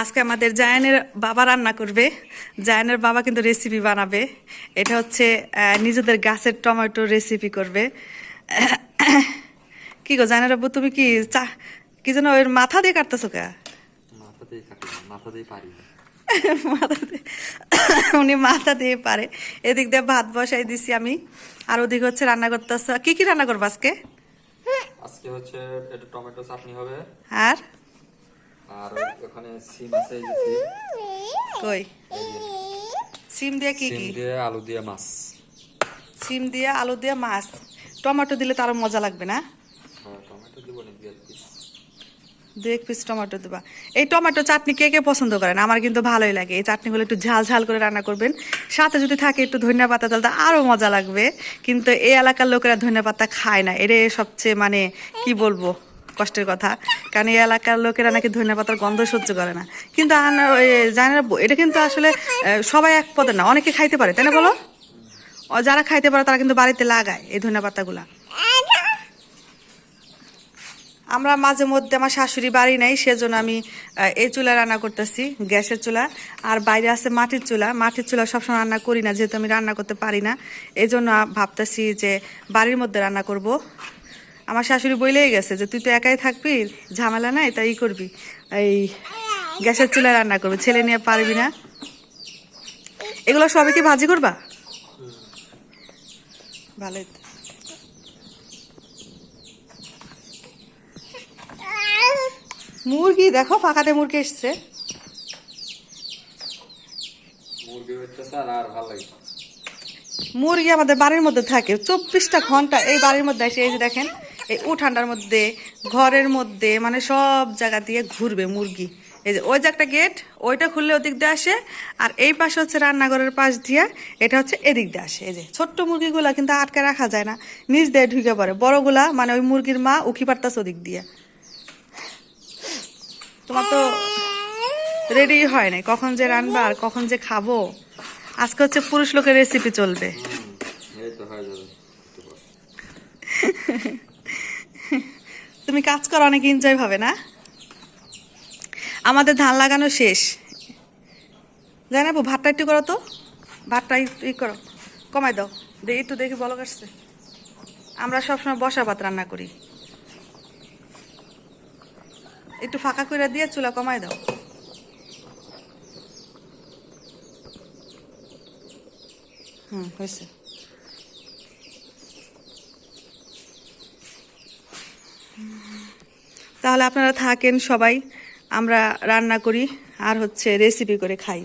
আজকে আমাদের জায়ানের বাবা রান্না করবে। জায়ানের বাবা কিন্তু রেসিপি বানাবে। এটা হচ্ছে নিজেদের গাছের টমেটো রেসিপি করবে। কি গো জায়ানের বাবু তুমি কি চা কি যেন ওর মাথা দিয়ে কাটতেছো কে? পারি মাথা দিয়ে উনি মাথা দিয়ে পারে। এদিক দিয়ে ভাত বসাই দিছি আমি। আর ওদিক হচ্ছে রান্না করতেছ কি কি রান্না করব আজকে? আজকে হচ্ছে এটা টমেটো চাটনি হবে। আর? ওখানে সিম আছে এই যে সিম। কই? সিম দিয়ে কি সিম দিয়ে আলু দিয়ে মাছ। সিম দিয়ে আলু দিয়ে মাছ। টমেটো দিলে তো আরও মজা লাগবে না? হ্যাঁ টমেটো দিব না পিস দু এক পিস টমেটো দেবা। এই টমেটো চাটনি কে কে পছন্দ করেন? আমার কিন্তু ভালোই লাগে। এই চাটনিগুলো একটু ঝাল ঝাল করে রান্না করবেন। সাথে যদি থাকে একটু ধনিয়া পাতা তাহলে তো আরও মজা লাগবে। কিন্তু এই এলাকার লোকেরা ধনিয়া পাতা খায় না। এরে সবচেয়ে মানে কি বলব? কষ্টের কথা। কারণ এই এলাকার লোকেরা নাকি ধনিয়া পাতার গন্ধ সহ্য করে না। কিন্তু এটা কিন্তু আসলে সবাই এক পদে না। অনেকে খাইতে পারে, তাই না বলো? যারা খাইতে পারে, তারা কিন্তু বাড়িতে লাগায় এই ধনিয়া পাতাগুলা। আমরা মাঝে মধ্যে আমার শাশুড়ি বাড়ি নেই, সেজন্য আমি এই চুলা রান্না করতেছি, গ্যাসের চুলা। আর বাইরে আছে মাটির চুলা। মাটির চুলা সবসময় রান্না করি না, যেহেতু আমি রান্না করতে পারি না। এই জন্য ভাবতেছি যে বাড়ির মধ্যে রান্না করব। আমার শাশুড়ি বইলেই গেছে যে তুই তো একাই থাকবি ঝামেলা নাই তাই করবি। এই গ্যাসের চুলা রান্না করবি ছেলে নিয়ে পারবি না। এগুলো সবই কি ভাজি করবা? ভালোই তো। মুরগি দেখো ফাঁকাতে মুরগি এসছে। ভালো মুরগি আমাদের বাড়ির মধ্যে থাকে চব্বিশটা ঘণ্টা এই বাড়ির মধ্যে এসে এই যে দেখেন এই উঠানটার মধ্যে, ঘরের মধ্যে মানে সব জায়গা দিয়ে ঘুরবে মুরগি। এই যে ওই যে একটা গেট ওইটা খুললে ওদিক দিয়ে আসে, আর এই পাশে হচ্ছে রান্নাঘরের পাশ দিয়ে, এটা হচ্ছে এদিক দিয়ে আসে। এই যে ছোট্ট মুরগিগুলা কিন্তু আটকে রাখা যায় না, নিচ দিয়ে ঢুকে পড়ে। বড়গুলা মানে ওই মুরগির মা উখি পারতাছে ওদিক দিয়ে। তোমার তো রেডি হয় নাই, কখন যে রান্না আর কখন যে খাব। আজকে হচ্ছে পুরুষ লোকের রেসিপি চলবে। তুমি কাজ করো, অনেক এনজয় হবে, না? আমাদের ধান লাগানো শেষ। জানাব, ভাতটা একটু করো তো। ভাতটা ই করো কমাই দাও। একটু দেখি বলো কাটছে আমরা সবসময় বসা ভাত রান্না করি। একটু ফাঁকা করে দিয়ে চুলা কমাই দাও। হুম, হয়েছে। তাহলে আপনারা থাকেন সবাই আমরা রান্না করি আর হচ্ছে রেসিপি করে খাই।